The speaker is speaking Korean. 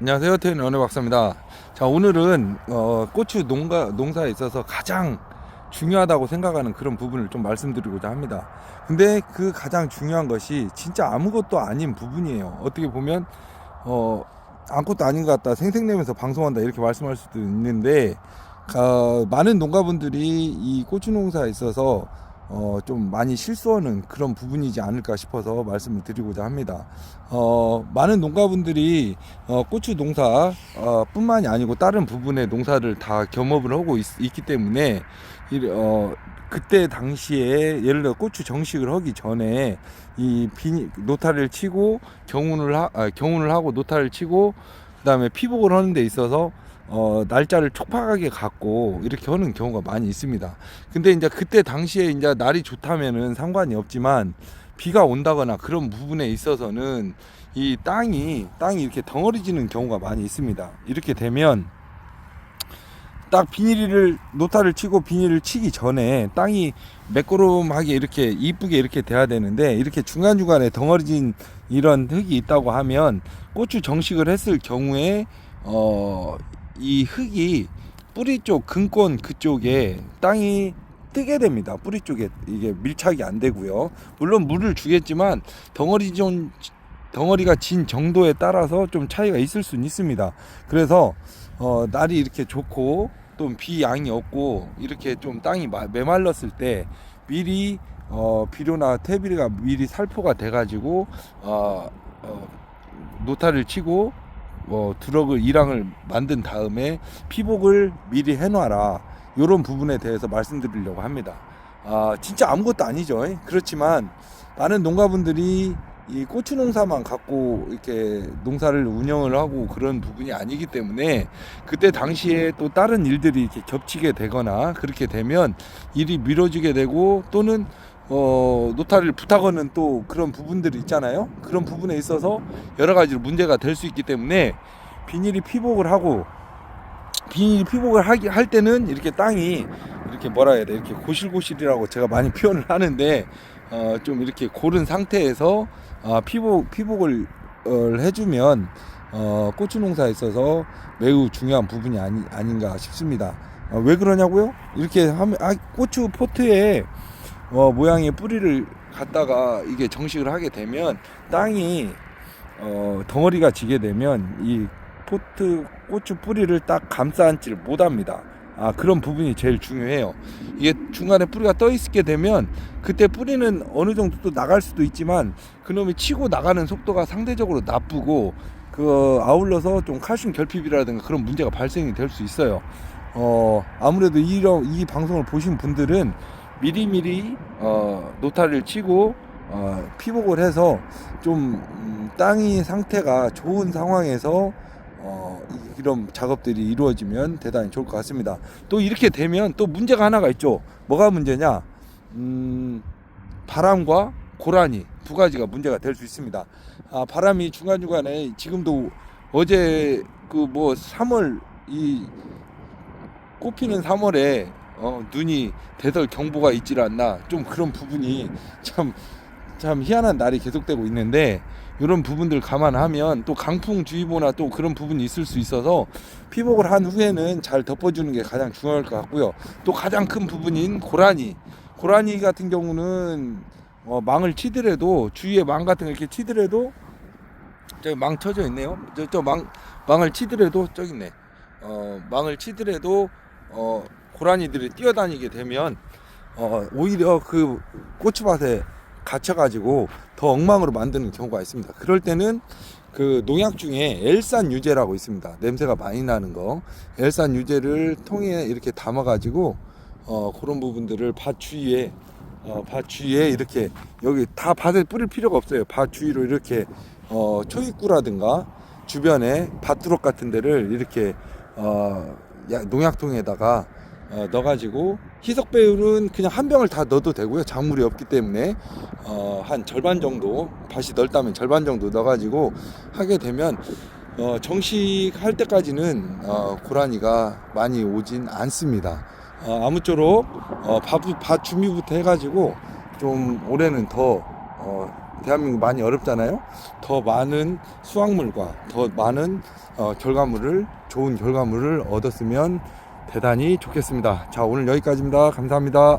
안녕하세요. 태인 연애 박사입니다. 자, 오늘은 어, 고추 농가 농사에 있어서 가장 중요하다고 생각하는 그런 부분을 좀 말씀드리고자 합니다. 근데 그 가장 중요한 것이 진짜 아무것도 아닌 부분이에요. 어떻게 보면 어, 아무것도 아닌 것 같다. 생색내면서 방송한다 이렇게 말씀할 수도 있는데 어, 많은 농가분들이 이 고추 농사에 있어서 어, 좀 많이 실수하는 그런 부분이지 않을까 싶어서 말씀을 드리고자 합니다. 어, 많은 농가분들이 어, 고추 농사 어, 뿐만이 아니고 다른 부분의 농사를 다 겸업을 하고 있, 기 때문에 이, 어, 그때 당시에 예를 들어 고추 정식을 하기 전에 이 비니, 노타를 치고 경운을 하, 아, 경운을 하고 노타를 치고 그다음에 피복을 하는 데 있어서 어, 날짜를 촉박하게 갖고 이렇게 하는 경우가 많이 있습니다. 근데 이제 그때 당시에 이제 날이 좋다면은 상관이 없지만 비가 온다거나 그런 부분에 있어서는 이 땅이 땅이 이렇게 덩어리지는 경우가 많이 있습니다. 이렇게 되면 딱 비닐을 노타를 치고 비닐을 치기 전에 땅이 매끄러움하게 이렇게 이쁘게 이렇게 돼야 되는데 이렇게 중간 중간에 덩어리진 이런 흙이 있다고 하면 고추 정식을 했을 경우에 어 이 흙이 뿌리 쪽 근권 그쪽에 땅이 뜨게 됩니다. 뿌리 쪽에 이게 밀착이 안 되고요. 물론 물을 주겠지만 덩어리 좀 덩어리가 진 정도에 따라서 좀 차이가 있을 수는 있습니다. 그래서 어, 날이 이렇게 좋고 또 비 양이 없고 이렇게 좀 땅이 마- 메말랐을 때 미리 어, 비료나 퇴비가 미리 살포가 돼가지고 어, 어, 노타를 치고 어, 두럭을 이랑을 만든 다음에 피복을 미리 해놔라 이런 부분에 대해서 말씀드리려고 합니다. 아 진짜 아무것도 아니죠. 그렇지만 많은 농가분들이 이 고추 농사만 갖고 이렇게 농사를 운영을 하고 그런 부분이 아니기 때문에 그때 당시에 또 다른 일들이 이렇게 겹치게 되거나 그렇게 되면 일이 미뤄지게 되고 또는 어, 노타를 부탁하는 또 그런 부분들이 있잖아요. 그런 부분에 있어서 여러 가지로 문제가 될 수 있기 때문에 비닐이 피복을 하고 비닐이 피복을 하기, 할 때는 이렇게 땅이 이렇게 뭐라 해야 돼 이렇게 고실고실이라고 제가 많이 표현을 하는데 어, 좀 이렇게 고른 상태에서 어, 피복 피복을 어, 해주면 어, 고추 농사에 있어서 매우 중요한 부분이 아니, 아닌가 싶습니다. 어, 왜 그러냐고요? 이렇게 하면 아, 고추 포트에 어, 모양의 뿌리를 갖다가 이게 정식을 하게 되면 땅이 어, 덩어리가 지게 되면 이 포트 고추 뿌리를 딱 감싸 안지를 못합니다. 아 그런 부분이 제일 중요해요. 이게 중간에 뿌리가 떠 있게 되면 그때 뿌리는 어느 정도 또 나갈 수도 있지만 그놈이 치고 나가는 속도가 상대적으로 나쁘고 그 아울러서 좀 칼슘 결핍이라든가 그런 문제가 발생이 될 수 있어요. 어 아무래도 이런 이 방송을 보신 분들은 미리미리 어 노타를 치고 어 피복을 해서 좀 음, 땅이 상태가 좋은 상황에서 어, 이런 작업들이 이루어지면 대단히 좋을 것 같습니다. 또 이렇게 되면 또 문제가 하나가 있죠. 뭐가 문제냐? 음, 바람과 고라니 두 가지가 문제가 될 수 있습니다. 아, 바람이 중간중간에 지금도 어제 그 뭐 3월 이 꽃피는 3월에 어, 눈이 대설 경보가 있질 않나 좀 그런 부분이 참 참 희한한 날이 계속되고 있는데 이런 부분들 감안하면 또 강풍주의보나 또 그런 부분이 있을 수 있어서 피복을 한 후에는 잘 덮어주는 게 가장 중요할 것 같고요. 또 가장 큰 부분인 고라니. 고라니 같은 경우는 어, 망을 치더라도 주위에 망 같은 거 이렇게 치더라도 저기 망 쳐져 있네요. 저, 저 망, 망을 치더라도 저기 있네. 어, 망을 치더라도 어, 고라니들이 뛰어다니게 되면 어, 오히려 그 고추밭에 갇혀가지고 더 엉망으로 만드는 경우가 있습니다. 그럴 때는 그 농약 중에 엘산 유제라고 있습니다. 냄새가 많이 나는 거. 엘산 유제를 통에 이렇게 담아가지고 어, 그런 부분들을 밭 주위에 어, 밭 주위에 이렇게 여기 다 밭에 뿌릴 필요가 없어요. 밭 주위로 이렇게 어, 초입구라든가 주변에 밭두럭 같은 데를 이렇게 어, 야- 농약통에다가 어, 넣어가지고 희석 배율은 그냥 한 병을 다 넣어도 되고요. 작물이 없기 때문에 어, 한 절반 정도 밭이 넓다면 절반 정도 넣어가지고 하게 되면 어, 정식할 때까지는 어, 고라니가 많이 오진 않습니다. 어, 아무쪼록 어, 밭, 밭 준비부터 해가지고 좀 올해는 더 어, 대한민국 많이 어렵잖아요. 더 많은 수확물과 더 많은 어, 결과물을 좋은 결과물을 얻었으면 대단히 좋겠습니다. 자 오늘 여기까지입니다. 감사합니다.